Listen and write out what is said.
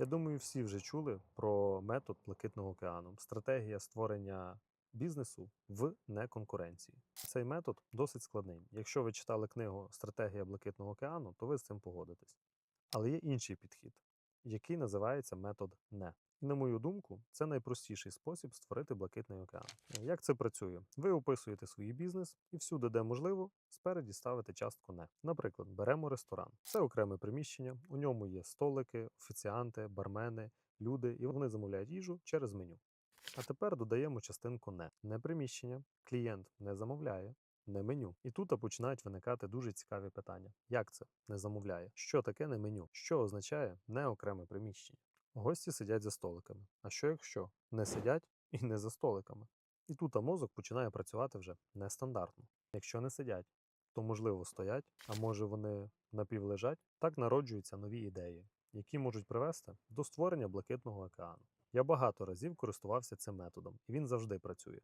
Я думаю, всі вже чули про метод Блакитного океану, стратегія створення бізнесу в неконкуренції. Цей метод досить складний. Якщо ви читали книгу Стратегія Блакитного океану, то ви з цим погодитесь. Але є інший підхід, який називається метод не. На мою думку, це найпростіший спосіб створити блакитний океан. Як це працює? Ви описуєте свій бізнес і всюди, де можливо, спереді ставите частку не. Наприклад, беремо ресторан. Це окреме приміщення, у ньому є столики, офіціанти, бармени, люди, і вони замовляють їжу через меню. А тепер додаємо частинку не. Не приміщення, клієнт не замовляє, не меню. І тут починають виникати дуже цікаві питання. Як це не замовляє? Що таке не меню? Що означає не окреме приміщення? Гості сидять за столиками. А що якщо не сидять і не за столиками? І тут а мозок починає працювати вже нестандартно. Якщо не сидять, то можливо стоять, а може вони напівлежать. Так народжуються нові ідеї, які можуть привести до створення блакитного океану. Я багато разів користувався цим методом, і він завжди працює.